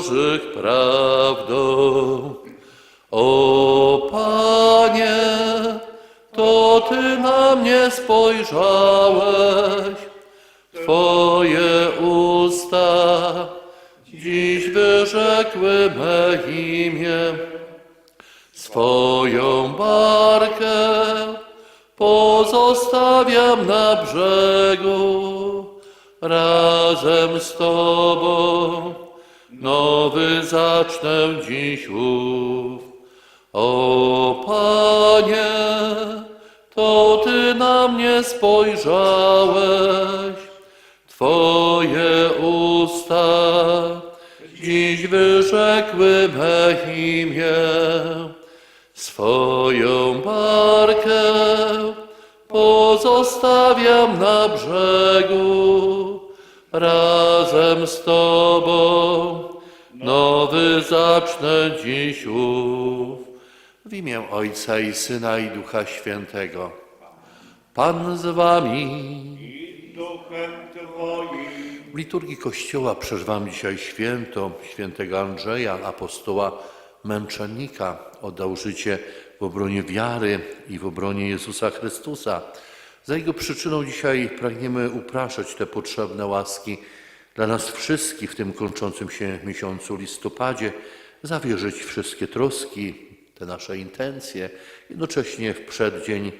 żywych prawdą. O Panie, to Ty na mnie spojrzałeś, Twoje usta dziś wyrzekły me imię. Swoją barkę pozostawiam na brzegu razem z Tobą. Nowy zacznę dziś ów. O Panie, to Ty na mnie spojrzałeś, Twoje usta dziś wyrzekły me imię. Swoją barkę pozostawiam na brzegu razem z Tobą. Nowy zacznę dziś ów. W imię Ojca i Syna i Ducha Świętego. Pan z Wami. W liturgii Kościoła przeżywamy dzisiaj święto świętego Andrzeja, apostoła męczennika. Oddał życie w obronie wiary i w obronie Jezusa Chrystusa. Za jego przyczyną dzisiaj pragniemy upraszać te potrzebne łaski dla nas wszystkich w tym kończącym się miesiącu listopadzie, zawierzyć wszystkie troski, te nasze intencje, jednocześnie w przeddzień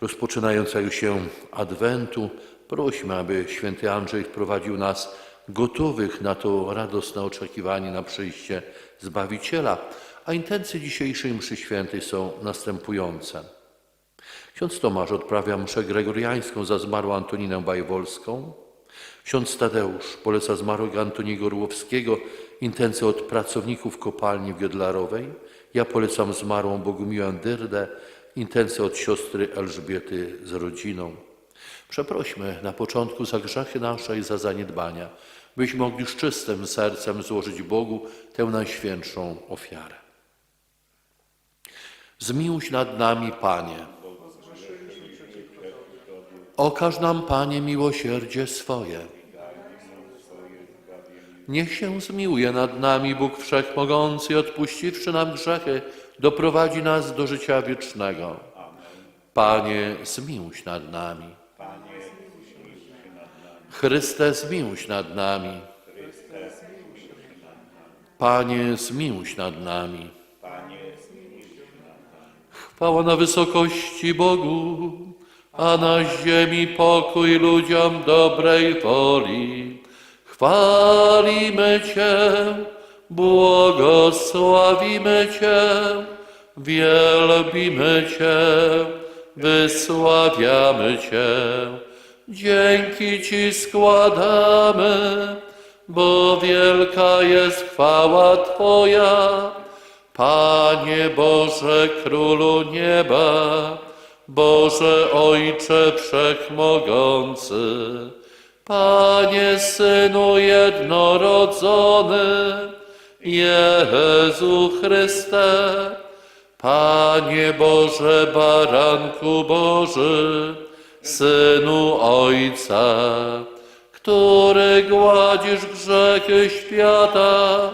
rozpoczynającego się Adwentu prośmy, aby święty Andrzej wprowadził nas gotowych na to radosne oczekiwanie na przyjście Zbawiciela. A intencje dzisiejszej mszy świętej są następujące. Ksiądz Tomasz odprawia mszę gregoriańską za zmarłą Antoninę Bajwolską. Ksiądz Tadeusz poleca zmarłego Antoniego Orłowskiego intencje od pracowników kopalni w Jodlarowej. Ja polecam zmarłą Bogumiłę Dyrdę intencje od siostry Elżbiety z rodziną. Przeprośmy na początku za grzechy nasze i za zaniedbania, byśmy mogli z czystym sercem złożyć Bogu tę najświętszą ofiarę. Zmiłuj nad nami, Panie. Okaż nam, Panie, miłosierdzie swoje. Niech się zmiłuje nad nami Bóg Wszechmogący odpuściwszy nam grzechy, doprowadzi nas do życia wiecznego. Panie, zmiłuj się nad nami. Chryste, zmiłuj się nad nami. Panie, zmiłuj się nad nami. Chwała na wysokości Bogu, a na ziemi pokój ludziom dobrej woli. Chwalimy Cię, błogosławimy Cię, wielbimy Cię, wysławiamy Cię. Dzięki Ci składamy, bo wielka jest chwała Twoja. Panie Boże, Królu nieba, Boże Ojcze Wszechmogący, Panie Synu jednorodzony, Jezu Chryste, Panie Boże Baranku Boży, Synu Ojca, który gładzisz grzechy świata,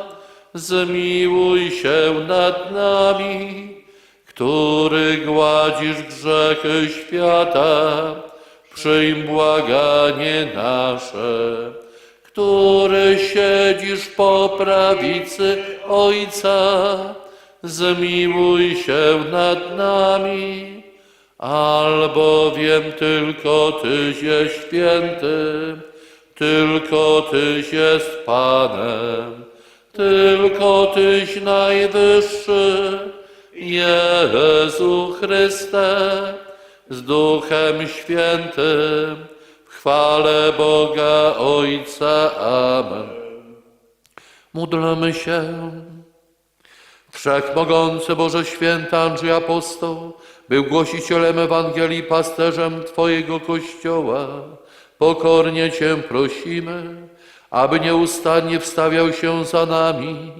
zmiłuj się nad nami, który gładzisz grzechy świata, przyjm błaganie nasze, który siedzisz po prawicy Ojca, zmiłuj się nad nami, albowiem tylko Tyś jest święty, tylko Tyś jest Panem, tylko Tyś najwyższy, Jezu Chryste, z Duchem Świętym, w chwale Boga Ojca. Amen. Módlmy się. Wszechmogący Boże Święty Andrzej Apostoł był głosicielem Ewangelii, pasterzem Twojego Kościoła. Pokornie Cię prosimy, aby nieustannie wstawiał się za nami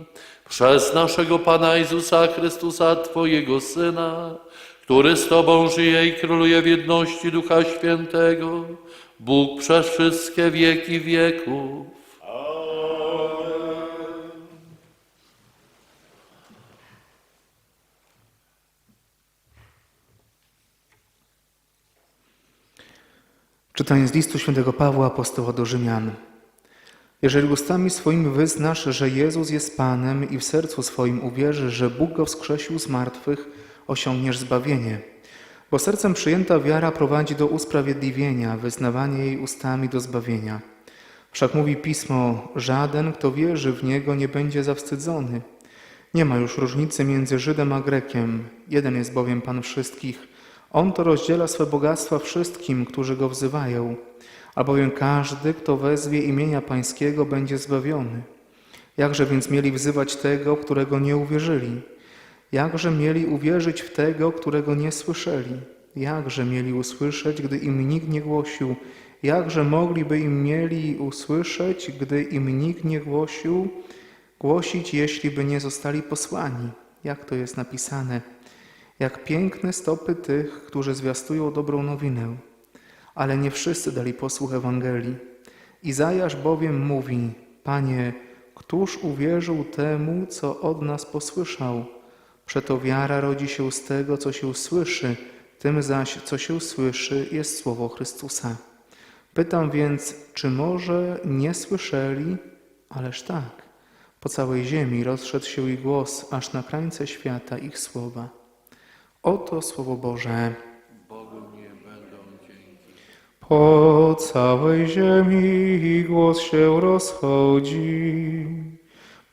przez naszego Pana Jezusa Chrystusa, Twojego Syna, który z Tobą żyje i króluje w jedności Ducha Świętego, Bóg przez wszystkie wieki wieków. Czytanie z listu świętego Pawła apostoła do Rzymian. Jeżeli ustami swoimi wyznasz, że Jezus jest Panem i w sercu swoim uwierzysz, że Bóg go wskrzesił z martwych, osiągniesz zbawienie. Bo sercem przyjęta wiara prowadzi do usprawiedliwienia, wyznawanie jej ustami do zbawienia. Wszak mówi Pismo, żaden, kto wierzy w Niego, nie będzie zawstydzony. Nie ma już różnicy między Żydem a Grekiem. Jeden jest bowiem Pan wszystkich. On to rozdziela swe bogactwa wszystkim, którzy Go wzywają. Albowiem każdy, kto wezwie imienia Pańskiego, będzie zbawiony. Jakże więc mieli wzywać tego, którego nie uwierzyli? Jakże mieli uwierzyć w tego, którego nie słyszeli? Jakże mieli usłyszeć, gdy im nikt nie głosił? Jakże mogliby im mieli usłyszeć, gdy im nikt nie głosił? Głosić, jeśli by nie zostali posłani. Jak to jest napisane? Jak piękne stopy tych, którzy zwiastują dobrą nowinę. Ale nie wszyscy dali posłuch Ewangelii. Izajasz bowiem mówi, Panie, któż uwierzył temu, co od nas posłyszał? Przeto wiara rodzi się z tego, co się słyszy, tym zaś, co się słyszy, jest słowo Chrystusa. Pytam więc, czy może nie słyszeli? Ależ tak. Po całej ziemi rozszedł się ich głos, aż na krańce świata ich słowa. Oto Słowo Boże. Po całej ziemi głos się rozchodzi.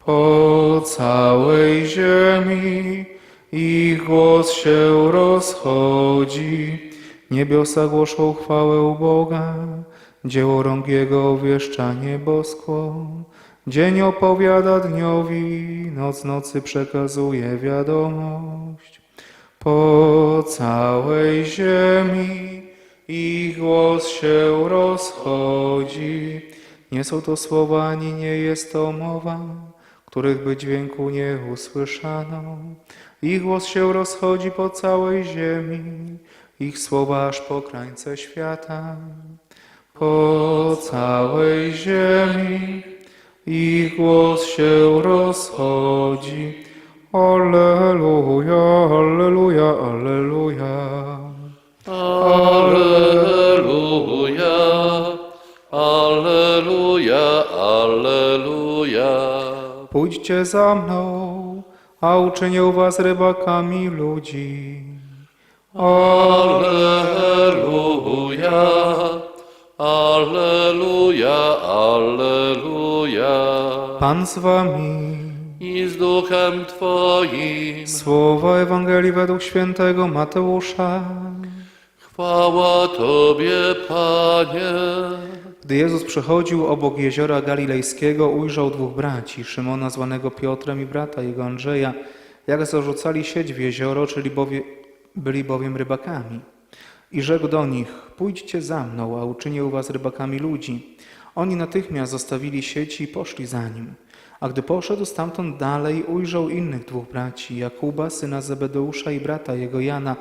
Po całej ziemi ich głos się rozchodzi. Niebiosa głoszą chwałę Boga, dzieło rąk Jego wieszcza nieboskło. Dzień opowiada dniowi, noc nocy przekazuje wiadomość. Po całej ziemi ich głos się rozchodzi. Nie są to słowa, ani nie jest to mowa, których by dźwięku nie usłyszano. Ich głos się rozchodzi po całej ziemi, ich słowa aż po krańce świata. Po całej ziemi ich głos się rozchodzi. Alleluja, alleluja, alleluja. Alleluja, Alleluja, Alleluja. Pójdźcie za mną, a uczynię was rybakami ludzi. Alleluja, Alleluja, Alleluja. Pan z wami. I z duchem Twoim Słowa Ewangelii według świętego Mateusza. Chwała Tobie, Panie. Gdy Jezus przechodził obok jeziora Galilejskiego, ujrzał dwóch braci, Szymona zwanego Piotrem i brata jego Andrzeja, jak zarzucali sieć w jezioro, czyli bowie, byli bowiem rybakami. I rzekł do nich, pójdźcie za mną, a uczynię was rybakami ludzi. Oni natychmiast zostawili sieci i poszli za nim. A gdy poszedł stamtąd dalej, ujrzał innych dwóch braci, Jakuba, syna Zebedeusza i brata jego Jana,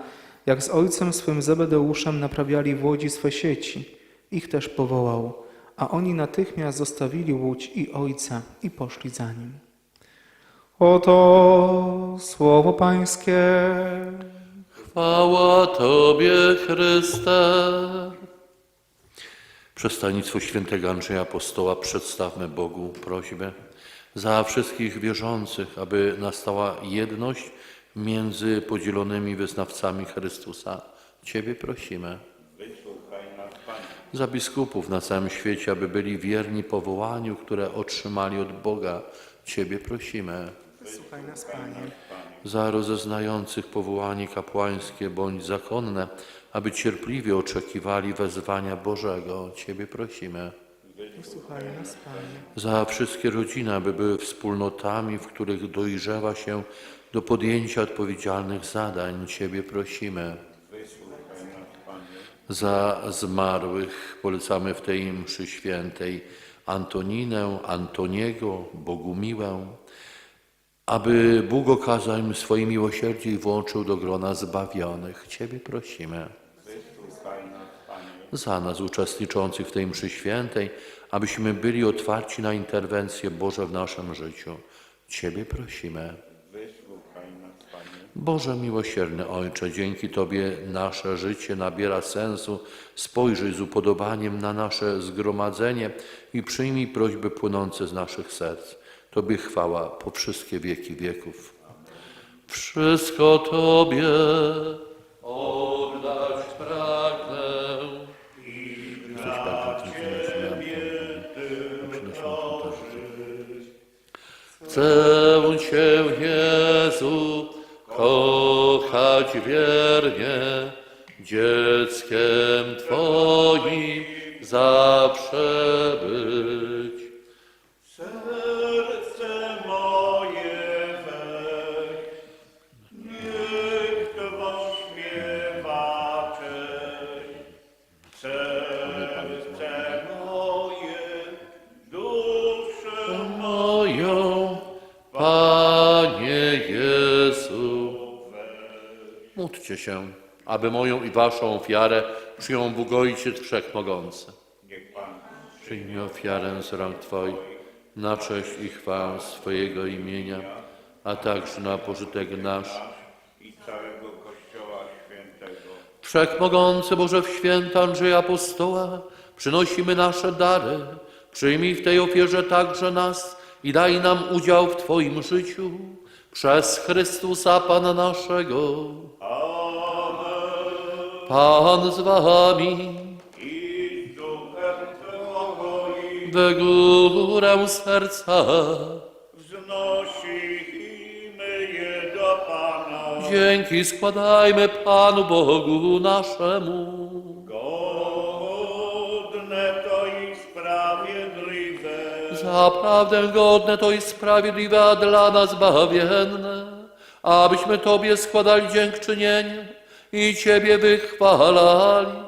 jak z ojcem swym Zebedeuszem naprawiali w łodzi swe sieci. Ich też powołał, a oni natychmiast zostawili łódź i ojca i poszli za nim. Oto słowo Pańskie. Chwała Tobie, Chryste. Przestanictwo świętego Andrzeja Apostoła przedstawmy Bogu prośbę za wszystkich wierzących, aby nastała jedność między podzielonymi wyznawcami Chrystusa. Ciebie prosimy. Za biskupów na całym świecie, aby byli wierni powołaniu, które otrzymali od Boga. Ciebie prosimy. Słuchaj nas, Panie. za rozeznających powołanie kapłańskie bądź zakonne, aby cierpliwie oczekiwali wezwania Bożego. Ciebie prosimy. Słuchaj nas, Panie. Za wszystkie rodziny, aby były wspólnotami, w których dojrzewa się do podjęcia odpowiedzialnych zadań. Ciebie prosimy. Za zmarłych polecamy w tej mszy świętej Antoninę, Antoniego, Bogumiłę, aby Bóg okazał im swoje miłosierdzie i włączył do grona zbawionych. Ciebie prosimy. Za nas uczestniczących w tej mszy świętej, abyśmy byli otwarci na interwencje Boże w naszym życiu. Ciebie prosimy. Boże miłosierny Ojcze, dzięki Tobie nasze życie nabiera sensu. Spojrzyj z upodobaniem na nasze zgromadzenie i przyjmij prośby płynące z naszych serc. Tobie chwała po wszystkie wieki wieków. Wszystko Tobie oddać pragnę. Chcę Cię, Jezu, kochać wiernie, dzieckiem Twoim zawsze Módlcie się, aby moją i waszą ofiarę przyjął Bóg Ojciec Wszechmogący. Niech Pan Przyjmij ofiarę z rąk Twoich na cześć i chwałę swojego imienia, a także na pożytek nasz. i całego Kościoła Świętego. Wszechmogący Boże w święta Andrzeja Apostoła, przynosimy nasze dary. Przyjmij w tej ofierze także nas i daj nam udział w Twoim życiu. Przez Chrystusa Pana naszego. Pan z Wami. I z w górę serca. wznosimy je do Pana. Dzięki składajmy Panu Bogu naszemu. Zaprawdę godne to i sprawiedliwe, a dla nas bawienne, abyśmy Tobie składali dziękczynienie i Ciebie wychwalali.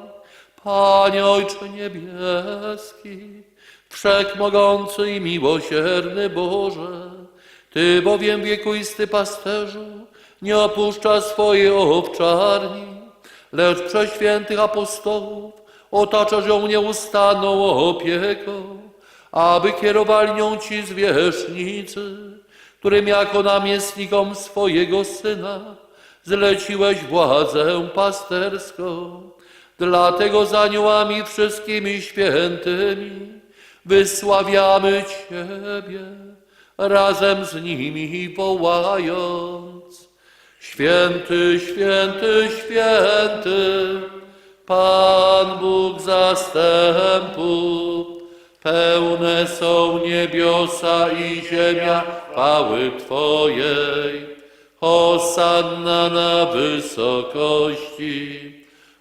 Panie Ojcze Niebieski, Wszechmogący i miłosierny Boże, Ty bowiem wiekuisty pasterzu nie opuszcza swojej owczarni, lecz przez świętych apostołów otaczasz ją nieustanną opieką, aby kierowali nią ci zwierzchnicy, którym jako namiestnikom swojego Syna zleciłeś władzę pasterską. Dlatego z aniołami wszystkimi świętymi wysławiamy Ciebie, razem z nimi wołając. Święty, święty, święty, Pan Bóg zastępów, pełne są niebiosa i ziemia chwały Twojej. Hosanna na wysokości,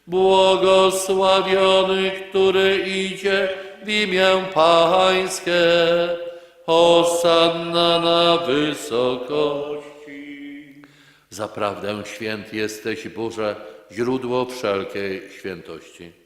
błogosławiony, który idzie w imię Pańskie. Hosanna na wysokości. Zaprawdę święty jesteś, Boże, źródło wszelkiej świętości.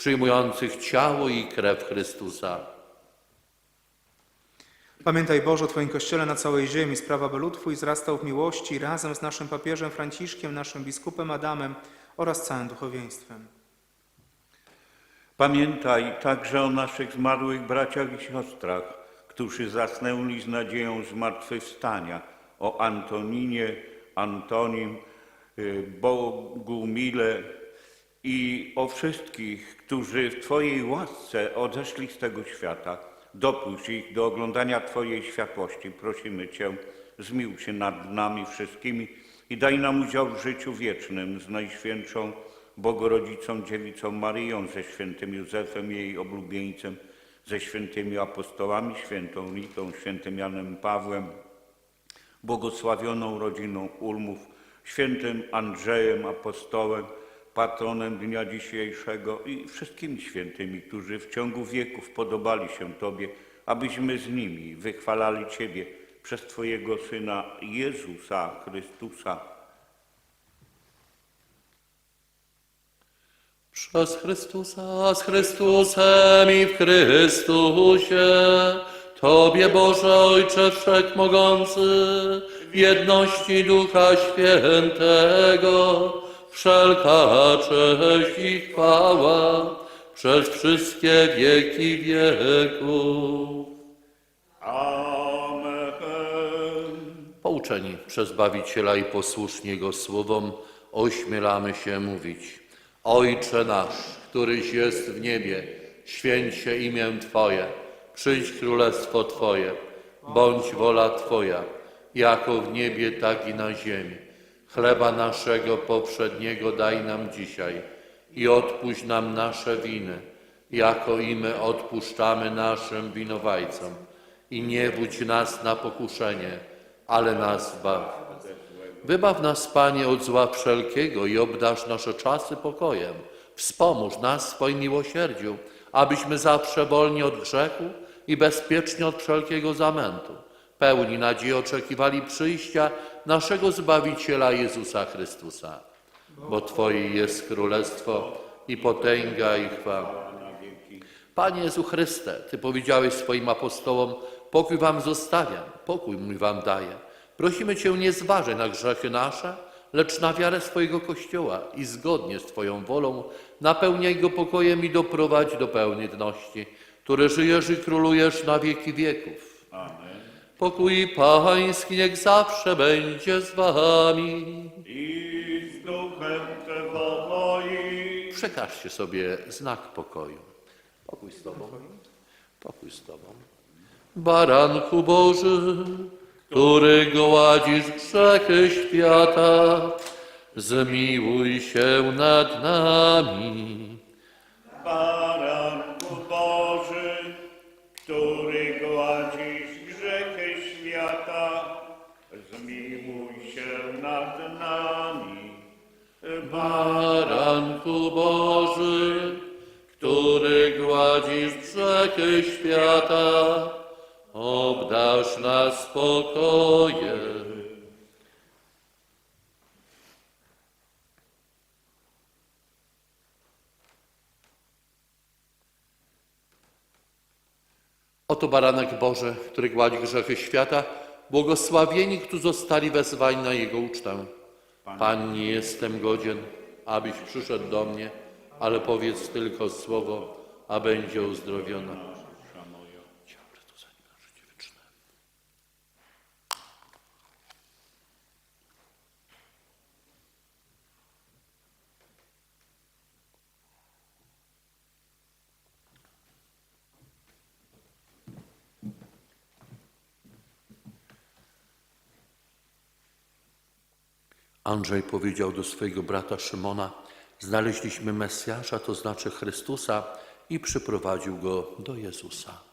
przyjmujących ciało i krew Chrystusa. Pamiętaj Boże o Twoim Kościele na całej ziemi, sprawa by lud Twój wzrastał w miłości razem z naszym papieżem Franciszkiem, naszym biskupem Adamem oraz całym duchowieństwem. Pamiętaj także o naszych zmarłych braciach i siostrach, którzy zasnęli z nadzieją zmartwychwstania, o Antoninie, Antonim, y, Bogumile i o wszystkich, którzy w Twojej łasce odeszli z tego świata. Dopuść ich do oglądania Twojej światłości. Prosimy Cię, zmił się nad nami wszystkimi i daj nam udział w życiu wiecznym z Najświętszą Bogorodzicą Dziewicą Maryją, ze świętym Józefem, jej oblubieńcem, ze świętymi apostołami, świętą Litą, świętym Janem Pawłem, błogosławioną rodziną Ulmów, świętym Andrzejem Apostołem, patronem dnia dzisiejszego i wszystkimi świętymi, którzy w ciągu wieków podobali się Tobie, abyśmy z nimi wychwalali Ciebie przez Twojego Syna Jezusa Chrystusa. Przez Chrystusa, z Chrystusem i w Chrystusie, Tobie Boże Ojcze Wszechmogący, w jedności Ducha Świętego, wszelka cześć i chwała przez wszystkie wieki wieków. Amen. Pouczeni przez Bawiciela i posłuszni Jego słowom, ośmielamy się mówić. Ojcze nasz, któryś jest w niebie, święć się imię Twoje, przyjdź królestwo Twoje, bądź wola Twoja, jako w niebie, tak i na ziemi. Chleba naszego poprzedniego daj nam dzisiaj i odpuść nam nasze winy, jako i my odpuszczamy naszym winowajcom. I nie wódź nas na pokuszenie, ale nas zbaw. Wybaw nas, Panie, od zła wszelkiego i obdarz nasze czasy pokojem. Wspomóż nas w swoim miłosierdziu, abyśmy zawsze wolni od grzechu i bezpiecznie od wszelkiego zamętu, pełni nadziei oczekiwali przyjścia naszego Zbawiciela Jezusa Chrystusa. Bo Twoje jest królestwo i potęga i chwała. Panie Jezu Chryste, Ty powiedziałeś swoim apostołom, pokój wam zostawiam, pokój mój wam daję. Prosimy Cię nie zważaj na grzechy nasze, lecz na wiarę swojego Kościoła i zgodnie z Twoją wolą napełniaj go pokojem i doprowadź do pełnej jedności, który żyjesz i królujesz na wieki wieków. Amen. Pokój Pański niech zawsze będzie z Wami. I z duchem Twoim. Przekażcie sobie znak pokoju. Pokój z Tobą. Pokój z Tobą. Baranku Boży, który gładzisz grzechy świata, zmiłuj się nad nami. Baranku Boży, który gładzisz grzechy świata, obdarz nas spokojem. Oto baranek Boży, który gładzi grzechy świata, błogosławieni, którzy zostali wezwani na Jego ucztę. Pan nie jestem godzien, abyś przyszedł do mnie, ale powiedz tylko słowo, a będzie uzdrowiona. Ciało Chrystusa nie na życie wieczne. Andrzej powiedział do swojego brata Szymona: Znaleźliśmy Mesjasza, to znaczy Chrystusa, i przyprowadził go do Jezusa.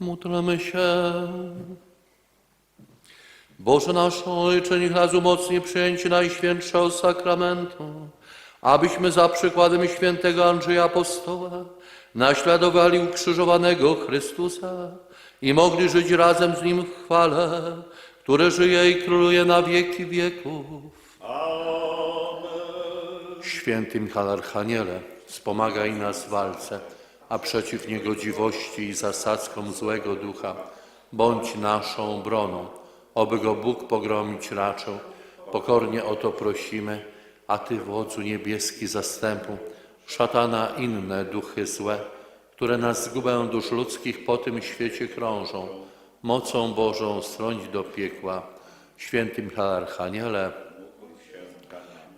Módlmy się. Boże nasz Ojcze, niech nas umocni przyjęcie Najświętszego Sakramentu, abyśmy za przykładem świętego Andrzeja Apostoła naśladowali ukrzyżowanego Chrystusa i mogli żyć razem z Nim w chwale, które żyje i króluje na wieki wieków. Święty Michał Archaniele, wspomagaj nas w walce, a przeciw niegodziwości i zasadzkom złego ducha bądź naszą obroną, oby go Bóg pogromić raczył. Pokornie o to prosimy, a Ty, wodzu niebieski zastępu, szatana inne duchy złe, które na zgubę dusz ludzkich po tym świecie krążą, mocą Bożą strąć do piekła. Święty Michał Archaniele,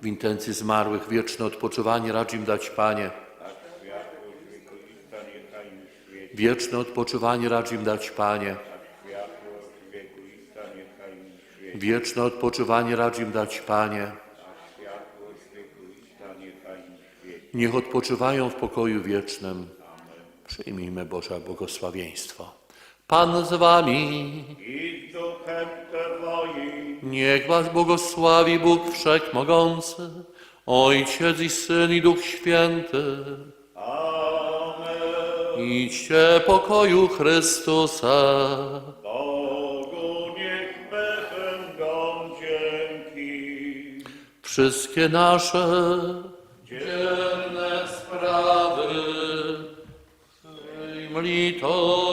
w intencji zmarłych wieczne odpoczywanie racz im dać, Panie. Wieczne odpoczywanie racz im dać, Panie. Wieczne odpoczywanie racz im dać, Panie. Niech odpoczywają w pokoju wiecznym. Przyjmijmy Boże błogosławieństwo. Pan z wami. I duchem. Niech was błogosławi Bóg Wszechmogący, Ojciec i Syn i Duch Święty. Amen. Idźcie pokoju Chrystusa. Bogu niech będą dzięki. Wszystkie nasze dzienne sprawy, Twej litości